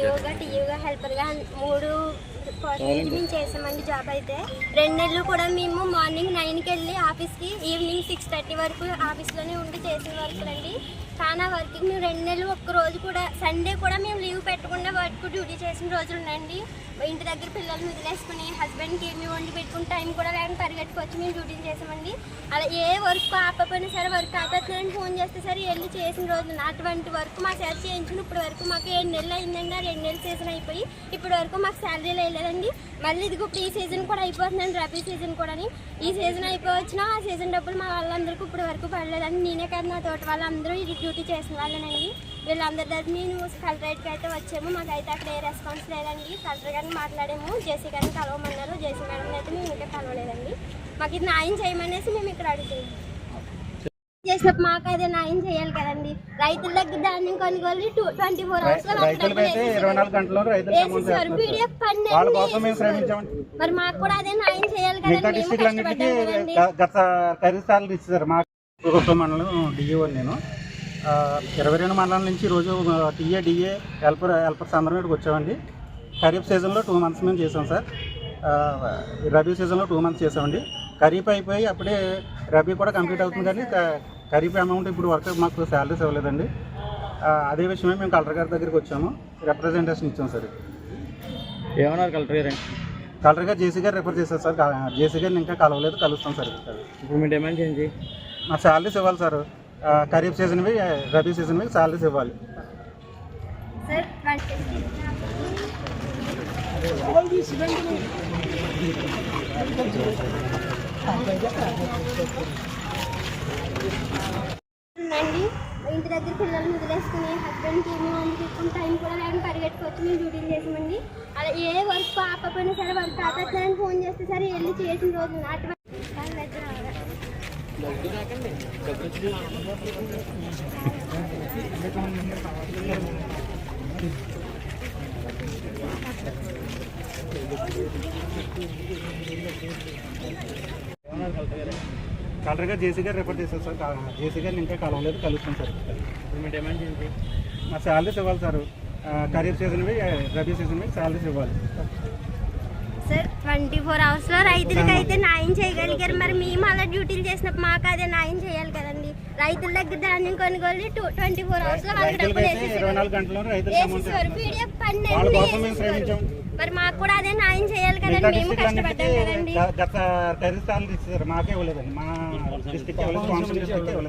పిఓగా టీయూగా హెల్పర్గా మూడు పర్సెంటేజ్ మేము చేసామండి జాబ్ అయితే. రెండు నెలలు కూడా మేము మార్నింగ్ నైన్కి వెళ్ళి ఆఫీస్కి ఈవినింగ్ సిక్స్ థర్టీ వరకు ఆఫీస్లోనే ఉండి చేసిన వర్క్ అండి కానీ ఆ వర్క్కి మేము రెండు నెలలు ఒక్క రోజు కూడా సండే కూడా మేము లీవ్ పెట్టకుండా వర్క్ డ్యూటీ చేసిన రోజులు ఉన్నాయండి. ఇంటి దగ్గర పిల్లల్ని వదిలేసుకుని హస్బెండ్కి ఏమి వండి పెట్టుకుని టైం కూడా లేకుండా పరిగెట్టుకొచ్చి మేము డ్యూటీ చేసామండి. అలా ఏ వర్క్ ఆపపోయినా సరే వర్క్ ఆపేస్తున్నారని ఫోన్ చేస్తే సరే వెళ్ళి చేసిన రోజు అటువంటి వర్క్ మా సార్ చేయించుకుని ఇప్పటి వరకు మాకు ఏడు నెలలు అయిందండి. ఆ రెండు నెలలు సీజన్ అయిపోయి ఇప్పటి వరకు మాకు శాలరీలు వేయలేదండి మళ్ళీ ఇది ఇప్పుడు ఈ సీజన్ కూడా అయిపోతుందండి రబీ సీజన్ కూడా ఈ సీజన్ అయిపోవచ్చినా ఆ సీజన్ డబ్బులు మా వాళ్ళందరికీ ఇప్పటి వరకు పడలేదండి. నేనే కాదు నా తోటి వాళ్ళందరూ ఇది డ్యూటీ చేసిన వాళ్ళనండి. వీళ్ళందరి దగ్గర నేను కలెక్టరేట్కి అయితే వచ్చాము. మాకైతే అక్కడ ఏ రెస్పాన్స్ లేదండి. కలెక్టర్ గారిని మాట్లాడాము. జేసీ గారిని కలవమన్నారు. జేసీ మేడం అయితే మేము ఇంకా కలవలేదండి. మాకు ఇది న్యాయం చేయమనేసి మేము ఇక్కడ అడుగుతున్నాం చేసినప్పుడు మాకు అదే న్యాయం చేయాలి కదండి. రైతుల దగ్గర ధాన్యం కొనుగోలు ట్వంటీ ఫోర్ అవర్స్ మరి మాకు కూడా అదే న్యాయం చేయాలి కదండి. గత ఖరీదు సార్లు ఇచ్చారు మా ప్రభుత్వ మండలం డిఈఓ నేను. ఇరవై రెండు మండలం నుంచి ఈరోజు టీఏ డిఏ హెల్పర్ హెల్పర్స్ అందరం ఇక్కడికి వచ్చామండి. ఖరీఫ్ సీజన్లో టూ మంత్స్ మేము చేసాం సార్. ఆ, రబీ సీజన్లో టూ మంత్స్ చేసామండి. ఖరీఫ్ అయిపోయి అప్పుడే రబీ కూడా కంప్లీట్ అవుతుంది కానీ ఖరీఫ్ అమౌంట్ ఇప్పుడు వరకు మాకు శాలరీస్ ఇవ్వలేదండి. ఆ, అదే విషయమే మేము కలెక్టర్ గారి దగ్గరికి వచ్చాము. రిప్రజెంటేషన్ ఇచ్చాం సార్. ఏమన్నారు కలెక్టర్ గారు? కలెక్టర్ గారు జేసీ గారు రిఫర్ చేశారు సార్. జేసీ గారిని ఇంకా కలవలేదు కలుస్తాం సార్. ఇప్పుడు మీ డిమాండ్ ఏంటి? మా శాలరీస్ ఇవ్వాలి సార్. ఖరీఫ్ సీజన్వి రబీ సీజన్వి శాలరీస్ ఇవ్వాలి. సార్ అండి ఇంటి దగ్గర పిల్లల్ని వదిలేసుకుని హస్బెండ్కి ఏమో వండి టైం కూడా లేకుండా పరిగెట్టుకొచ్చి మేము డ్యూటీలు చేసామండి. అలా ఏ వర్క్ ఆపకపోయినా సరే వర్క్ ఆపట్లేదని ఫోన్ చేస్తే సరే వెళ్ళి చేసిన రోజు అటువంటి దగ్గర కలెక్టర్ గారు జేసీ గారు రిఫర్ చేశారు సార్. జేసీ గారిని ఇంకా కలవలేదు కలుస్తాం సార్. ఇప్పుడు మీ డిమాండ్ ఏంటి మా శాలరీస్ ఇవ్వాలి సార్. ఖరీఫ్ సీజన్వి రబీ సీజన్వి శాలరీస్ ఇవ్వాలి. ట్వంటీ ఫోర్ అవర్స్లో రైతులకి అయితే న్యాయం చేయగలిగారు. మరి మేము అలా డ్యూటీలు చేసినప్పుడు మాకు అదే న్యాయం చేయాలి కదండి. రైతుల దగ్గర ధాన్యం కొనుగోలు ట్వంటీ ఫోర్ అవర్స్లో వాళ్ళకి డబ్బులు పీడిఎఫ్ మరి మాకు కూడా అదే న్యాయం చేయాలి కదండి. మేము కష్టపడ్డాం కదండి. గత మాకే ఇవ్వలేదండి. మా డిస్టిక్ ఇవ్వలేదు